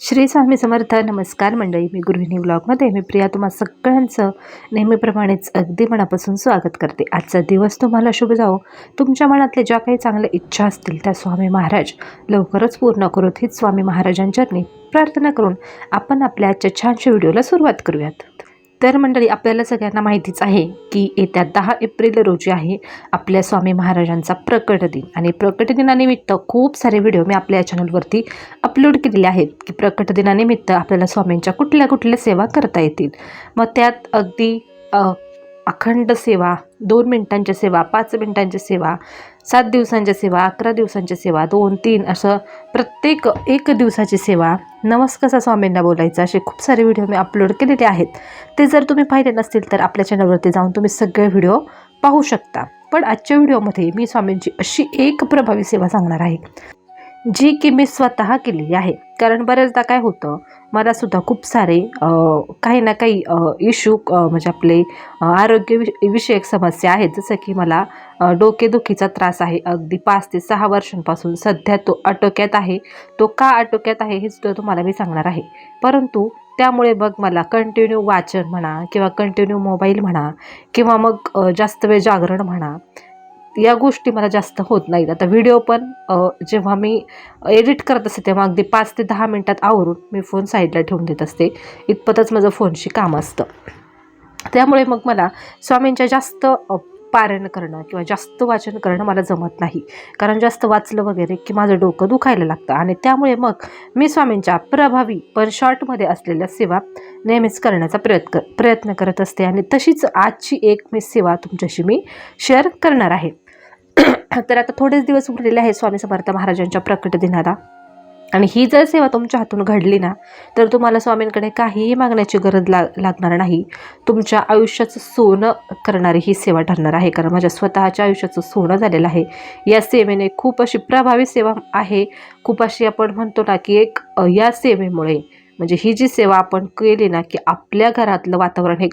श्री स्वामी समर्थ नमस्कार मंडळी. मी गृहिणी ब्लॉगमध्ये मी प्रिया. तुम्हा सगळ्यांचं नेहमीप्रमाणेच अगदी मनापासून स्वागत करते. आजचा दिवस तुम्हाला शुभ जावो. तुमच्या मनातल्या ज्या काही चांगल्या इच्छा असतील त्या स्वामी महाराज लवकरच पूर्ण करूत. हीच स्वामी महाराजांच्या प्रार्थना करून आपण आपल्या आजच्या छानशा व्हिडिओला सुरुवात करूयात. तर मंडळी आपल्याला सगळ्यांना माहितीच आहे की येत्या दहा एप्रिल रोजी आहे आपल्या स्वामी महाराजांचा प्रकट दिन. आणि प्रकट दिनानिमित्त खूप सारे व्हिडिओ मी आपल्या चॅनलवरती अपलोड केलेले आहेत की प्रकट दिनानिमित्त आपल्याला स्वामींच्या कुठल्या कुठल्या सेवा करता येतील. मग त्यात अगदी अखंड सेवा दोन मिनिटांच्या सेवा पाच मिनिटांच्या सेवा सात दिवसांच्या सेवा अकरा दिवसांच्या सेवा दोन तीन असं प्रत्येक एक दिवसाची सेवा. नमस्कार स्वामींना बोलायचा. असे खूप सारे व्हिडिओ मी अपलोड केलेले आहेत. ते जर तुम्ही पाहिले नसतील तर आपल्या चॅनलवरती जाऊन तुम्ही सगळे व्हिडिओ पाहू शकता. पण आजच्या व्हिडिओमध्ये मी स्वामींची अशी एक प्रभावी सेवा सांगणार आहे जी की मी स्वतः केलेली आहे. कारण बऱ्याचदा काय होतं मला सुद्धा खूप सारे काही ना काही इश्यू म्हणजे आपले आरोग्य विष- विषयक समस्या आहेत. जसं की मला डोकेदुखीचा त्रास आहे. अगदी पाच ते सहा वर्षांपासून सध्या तो आटोक्यात आहे. तो का आटोक्यात आहे हे सुद्धा तुम्हाला मी सांगणार आहे. परंतु त्यामुळे बघ मला कंटिन्यू वाचन म्हणा किंवा कंटिन्यू मोबाईल म्हणा किंवा मग जास्त वेळ जागरण म्हणा या गोष्टी मला जास्त होत नाहीत. आता व्हिडिओ पण जेव्हा मी एडिट करत असते तेव्हा अगदी पाच ते दहा मिनटात आवरून मी फोन साईडला ठेवून देत असते. इतपतच माझं फोनशी काम असतं. त्यामुळे मग मला स्वामींच्या जास्त पारण पारायण करणं किंवा जास्त वाचन करणं मला जमत नाही. कारण जास्त वाचलं वगैरे की माझं डोकं दुखायला लागतं. आणि त्यामुळे मग मी स्वामींच्या प्रभावी पण शॉर्टमध्ये असलेल्या सेवा नेहमीच करण्याचा प्रयत्न प्रयत्न करत असते. आणि तशीच आजची एक मी सेवा तुमच्याशी मी शेअर करणार आहे. तर आता थोडेच दिवस उरलेले आहेत स्वामी समर्थ महाराजांच्या प्रकट दिनाला. आणि ही जर सेवा तुमच्या हातून घडली ना तर तुम्हाला स्वामींकडे काहीही मागण्याची गरज ला लागणार नाही. तुमच्या आयुष्याचं सोनं करणारी ही सेवा ठरणार आहे. कारण माझ्या स्वतःच्या आयुष्याचं सोनं झालेलं आहे. या सेवेने खूप अशी प्रभावी सेवा आहे. खूप अशी आपण म्हणतो ना की एक या सेवेमुळे म्हणजे ही जी सेवा आपण केली ना की आपल्या घरातलं वातावरण हे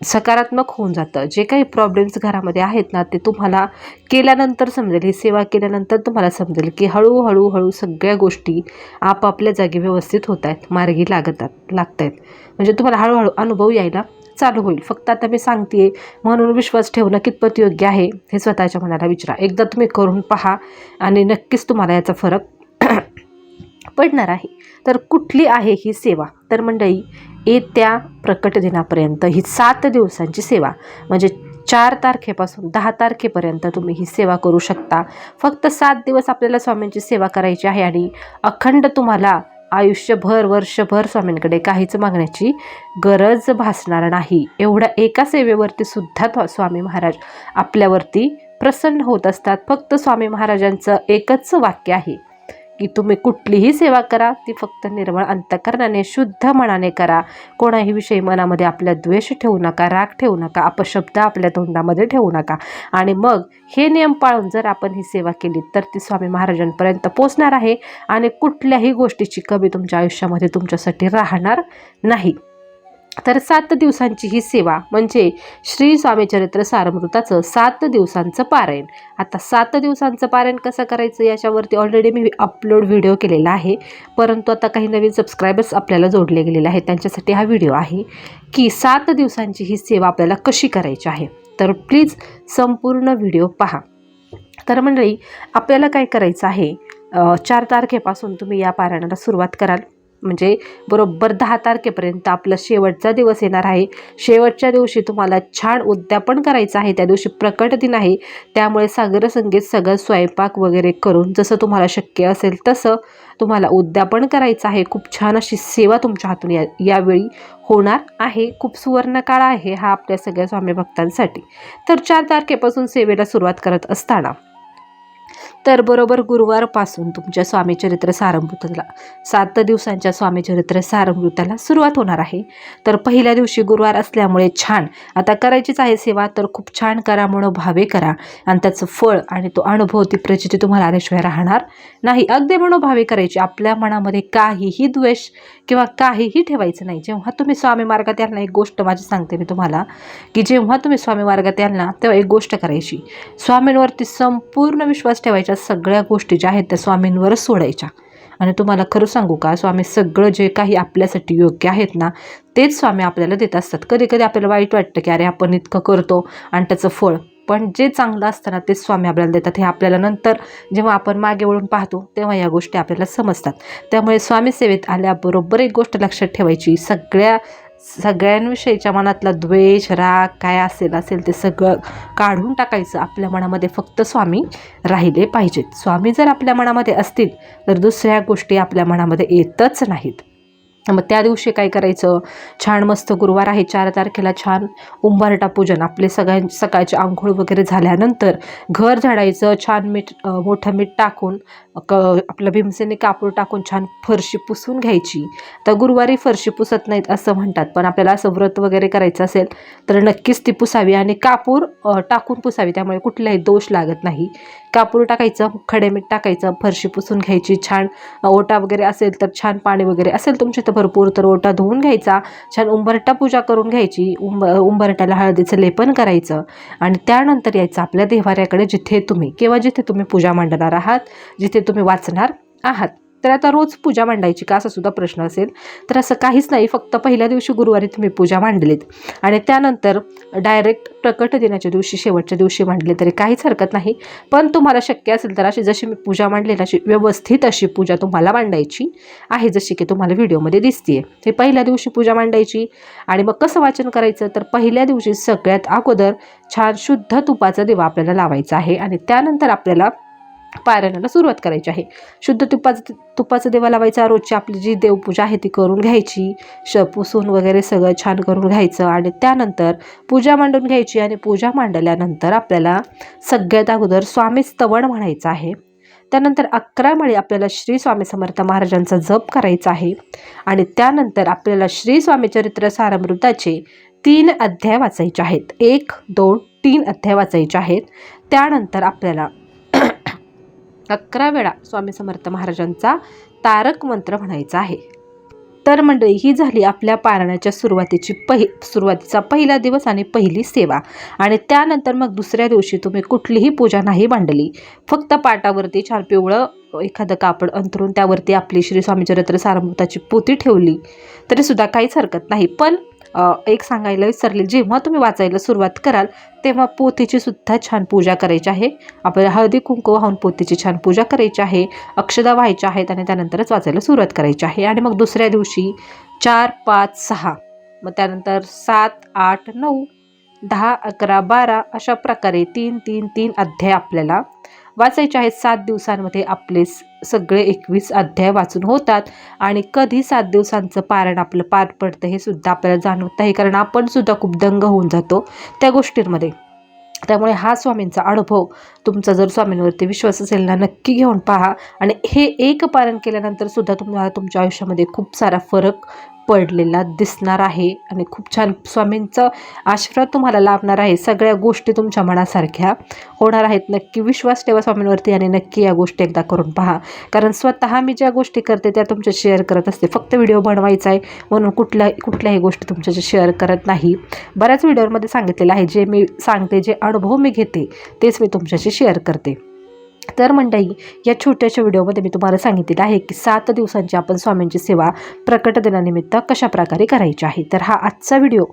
सकारात्मक होऊन जातं. जे काही प्रॉब्लेम्स घरामध्ये आहेत ना ते तुम्हाला केल्यानंतर समजेल. ही सेवा केल्यानंतर तुम्हाला समजेल की हळूहळू हळू सगळ्या गोष्टी आपापल्या जागी व्यवस्थित होत आहेत मार्गी लागतात लागत आहेत. म्हणजे तुम्हाला हळूहळू अनुभव यायला चालू होईल. फक्त आता मी सांगते म्हणून विश्वास ठेवणं कितपत योग्य आहे हे स्वतःच्या मनाला विचारा. एकदा तुम्ही करून पहा आणि नक्कीच तुम्हाला याचा फरक पडणार आहे. तर कुठली आहे ही सेवा? तर मंडळी येत्या प्रकट दिनापर्यंत ही सात दिवसांची सेवा. म्हणजे चार तारखेपासून दहा तारखेपर्यंत तुम्ही ही सेवा करू शकता. फक्त सात दिवस आपल्याला स्वामींची सेवा करायची आहे आणि अखंड तुम्हाला आयुष्यभर वर्षभर स्वामींकडे काहीच मागण्याची गरज भासणार नाही. एवढ्या एका सेवेवरती सुद्धा स्वामी महाराज आपल्यावरती प्रसन्न होत असतात. फक्त स्वामी महाराजांचं एकच वाक्य आहे. की तुम्ही कुठलीही सेवा करा ती फक्त निर्मळ अंतकरणाने शुद्ध मनाने करा. कोणाही विषयी मनामध्ये आपला द्वेष ठेवू नका राग ठेवू नका अपशब्द आपल्या तोंडामध्ये ठेवू नका. आणि मग हे नियम पाळून जर आपण ही सेवा केली तर ती स्वामी महाराजांपर्यंत पोचणार आहे आणि कुठल्याही गोष्टीची कमी तुमच्या आयुष्यामध्ये तुमच्यासाठी राहणार नाही. तर सात दिवसांची ही सेवा म्हणजे श्री स्वामी चरित्र सारमृताचं सात दिवसांचं पारायण. आता सात दिवसांचं पारायण कसं करायचं याच्यावरती ऑलरेडी मी अपलोड व्हिडिओ केलेला आहे. परंतु आता काही नवीन सबस्क्रायबर्स आपल्याला जोडले गेलेले आहेत त्यांच्यासाठी हा व्हिडिओ आहे की सात दिवसांची ही सेवा आपल्याला कशी करायची आहे. तर प्लीज संपूर्ण व्हिडिओ पहा. तर मंडळी आपल्याला काय करायचं आहे? चार तारखेपासून तुम्ही या पारायणाला सुरुवात कराल. म्हणजे बरोबर दहा तारखेपर्यंत आपला शेवटचा दिवस येणार आहे. शेवटच्या दिवशी तुम्हाला छान उद्यापन करायचं आहे. त्या दिवशी प्रकट दिन आहे. त्यामुळे सागर संगीत सगळं स्वयंपाक वगैरे करून जसं तुम्हाला शक्य असेल तसं तुम्हाला उद्यापन करायचं आहे. खूप छान अशी सेवा तुमच्या हातून या यावेळी होणार आहे. खूप सुवर्ण काळ आहे हा आपल्या सगळ्या स्वामी भक्तांसाठी. तर चार तारखेपासून सेवेला सुरुवात करत असताना तर बरोबर गुरुवारपासून तुमच्या स्वामी चरित्र सारमृताला सात दिवसांच्या स्वामी चरित्र सारमृताला सुरुवात होणार आहे. तर पहिल्या दिवशी गुरुवार असल्यामुळे छान. आता करायचीच आहे सेवा तर खूप छान करा मनोभावे करा. आणि त्याचं फळ आणि तो अनुभव ती प्रचिती तुम्हाला आल्याशिवाय राहणार नाही. अगदी मनोभावे करायची. आपल्या मनामध्ये काहीही द्वेष किंवा काहीही ठेवायचं नाही. जेव्हा तुम्ही स्वामी मार्गात याल ना एक गोष्ट माझी सांगते मी तुम्हाला की जेव्हा तुम्ही स्वामी मार्गात याल ना तेव्हा एक गोष्ट करायची. स्वामींवरती संपूर्ण विश्वास ठेवायच्या सगळ्या गोष्टी ज्या आहेत त्या स्वामींवरच सोडायच्या. आणि तुम्हाला खरं सांगू का स्वामी सगळं जे काही आपल्यासाठी योग्य आहेत ना तेच स्वामी आपल्याला देत असतात. कधी कधी आपल्याला वाईट वाटतं की अरे आपण इतकं करतो आणि त्याचं फळ पण जे चांगलं असतं ना ते स्वामी आपल्याला देतात. हे आपल्याला नंतर जेव्हा आपण मागे वळून पाहतो तेव्हा या गोष्टी आपल्याला समजतात. त्यामुळे स्वामी सेवेत आल्याबरोबर एक गोष्ट लक्षात ठेवायची सगळ्या सगळ्यांविषयीच्या मनातला द्वेष राग काय असेल असेल ते सगळं काढून टाकायचं. आपल्या मनामध्ये फक्त स्वामी राहिले पाहिजेत. स्वामी जर आपल्या मनामध्ये असतील तर दुसऱ्या गोष्टी आपल्या मनामध्ये येतच नाहीत. मग त्या दिवशी काय करायचं? छान मस्त गुरुवार आहे चार तारखेला छान उंबरटा पूजन. आपले सगळ्यां सकाळचे आंघोळ वगैरे झाल्यानंतर घर झाडायचं छान मीठ मोठं मीठ टाकून क आपलं भीमसेने कापूर टाकून छान फरशी पुसून घ्यायची. तर गुरुवारी फरशी पुसत नाहीत असं म्हणतात पण आपल्याला असं व्रत वगैरे करायचं असेल तर नक्कीच ती पुसावी आणि कापूर टाकून पुसावी. त्यामुळे कुठलाही दोष लागत नाही. कापूर टाकायचं खडे मीठ टाकायचं फरशी पुसून घ्यायची छान ओटा वगैरे असेल तर छान पाणी वगैरे असेल तुमच्या इथं भरपूर तर ओटा धुवून घ्यायचा छान उंबरटा पूजा करून घ्यायची उंब उंबरट्याला हळदीचं लेपन करायचं आणि त्यानंतर यायचं आपल्या देवाऱ्याकडे जिथे तुम्ही किंवा जिथे तुम्ही पूजा मांडणार आहात जिथे तुम्ही वाचणार आहात. तर आता रोज पूजा मांडायची का असा सुद्धा प्रश्न असेल. तर असं काहीच नाही फक्त पहिल्या दिवशी गुरुवारी तुम्ही पूजा मांडलीत. आणि त्यानंतर डायरेक्ट प्रकट दिनाच्या दिवशी शेवटच्या दिवशी मांडले तरी काहीच हरकत नाही. पण तुम्हाला शक्य असेल तर अशी जशी मी पूजा मांडली अशी व्यवस्थित अशी पूजा तुम्हाला मांडायची आहे जशी की तुम्हाला व्हिडिओमध्ये दिसते हे पहिल्या दिवशी पूजा मांडायची आणि मग कसं वाचन करायचं? तर पहिल्या दिवशी सगळ्यात अगोदर छान शुद्ध तुपाचा दिवा आपल्याला लावायचा आहे आणि त्यानंतर आपल्याला पारायणाला सुरुवात करायची आहे. शुद्ध तुपाचं तुपाचं देवा लावायचा रोजची आपली जी देवपूजा आहे ती करून घ्यायची. श पुसून वगैरे सगळं छान करून घ्यायचं आणि त्यानंतर पूजा मांडून घ्यायची आणि पूजा मांडल्यानंतर आपल्याला सगळ्यात अगोदर स्वामी स्तवण म्हणायचं आहे. त्यानंतर अकरा माळी आपल्याला श्री स्वामी समर्थ महाराजांचा जप करायचा आहे. आणि त्यानंतर आपल्याला श्री स्वामी चरित्र सारामृताचे तीन अध्याय वाचायचे आहेत. एक दोन तीन अध्याय वाचायचे आहेत. त्यानंतर आपल्याला अकरा वेळा स्वामी समर्थ महाराजांचा तारक मंत्र म्हणायचा आहे. तर मंडळी ही झाली आपल्या पारायणाच्या सुरुवातीची पहि सुरुवातीचा पहिला दिवस आणि पहिली सेवा. आणि त्यानंतर मग दुसऱ्या दिवशी तुम्ही कुठलीही पूजा नाही मांडली. फक्त पाटावरती छान पिवळं एखादं कापड अंतरून त्यावरती आपली श्री स्वामी चरित्र सारामृताची पोती ठेवली. तरी सुद्धा काहीच हरकत नाही. पण एक सांगायला विसरले. जेव्हा तुम्ही वाचायला सुरुवात कराल तेव्हा पोथीची सुद्धा छान पूजा करायची आहे. आपल्याला हळदी कुंकू वाहून पोथीची छान पूजा करायची आहे अक्षदा व्हायच्या आहेत आणि त्यानंतरच वाचायला सुरुवात करायची आहे. आणि मग दुसऱ्या दिवशी चार पाच सहा मग त्यानंतर सात आठ नऊ दहा अकरा बारा अशा प्रकारे तीन तीन तीन अध्याय आपल्याला वाचायचे आहेत. सात दिवसांमध्ये आपले स- सगळे एकवीस अध्याय वाचून होतात आणि कधी सात दिवसांचं पारण आपलं पार पडतं हे सुद्धा आपल्याला जाणवत आहे कारण आपण सुद्धा खूप दंग होऊन जातो त्या गोष्टींमध्ये. त्यामुळे हा स्वामींचा अनुभव तुमचा जर स्वामींवरती विश्वास असेल ना नक्की घेऊन पहा. आणि हे एक पारण केल्यानंतर सुद्धा तुम्हाला तुमच्या आयुष्यामध्ये खूप सारा फरक पडलेला दिसणार आहे. आणि खूप छान स्वामींचं आशीर्वाद तुम्हाला लाभणार आहे. सगळ्या गोष्टी तुमच्या मनासारख्या होणार आहेत. नक्की विश्वास ठेवा स्वामींवरती आणि नक्की या गोष्टी एकदा करून पहा. कारण स्वतः मी ज्या गोष्टी करते त्या तुमच्या शेअर करत असते. फक्त व्हिडिओ बनवायचा आहे म्हणून कुठल्या कुठल्याही गोष्टी तुमच्याशी शेअर करत नाही. बऱ्याच व्हिडिओमध्ये सांगितलेलं आहे जे मी सांगते जे अनुभव मी घेते तेच मी तुमच्याशी शेअर करते. तर मंडळी या छोट्याशा व्हिडिओमध्ये मी तुम्हाला सांगितलेलं आहे की सात दिवसांची आपण स्वामींची सेवा प्रकट दिनानिमित्त कशा प्रकारे करायची आहे. तर हा आजचा व्हिडिओ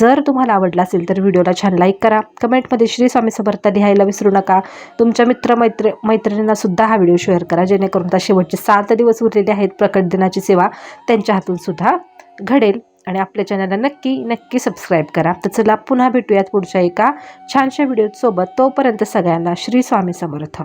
जर तुम्हाला आवडला असेल तर व्हिडिओला छान लाईक करा. कमेंटमध्ये श्री स्वामी समर्थ लिहायला विसरू नका. तुमच्या मित्र मैत्र मैत्रिणींनासुद्धा हा व्हिडिओ शेअर करा. जेणेकरून आता शेवटचे सात दिवस उरलेले आहेत प्रकट दिनाची सेवा त्यांच्या हातून सुद्धा घडेल. आणि आपल्या चॅनलला नक्की नक्की सबस्क्राईब करा. तर चला पुन्हा भेटूयात पुढच्या एका छानशा व्हिडिओसोबत. तोपर्यंत सगळ्यांना श्री स्वामी समर्थ.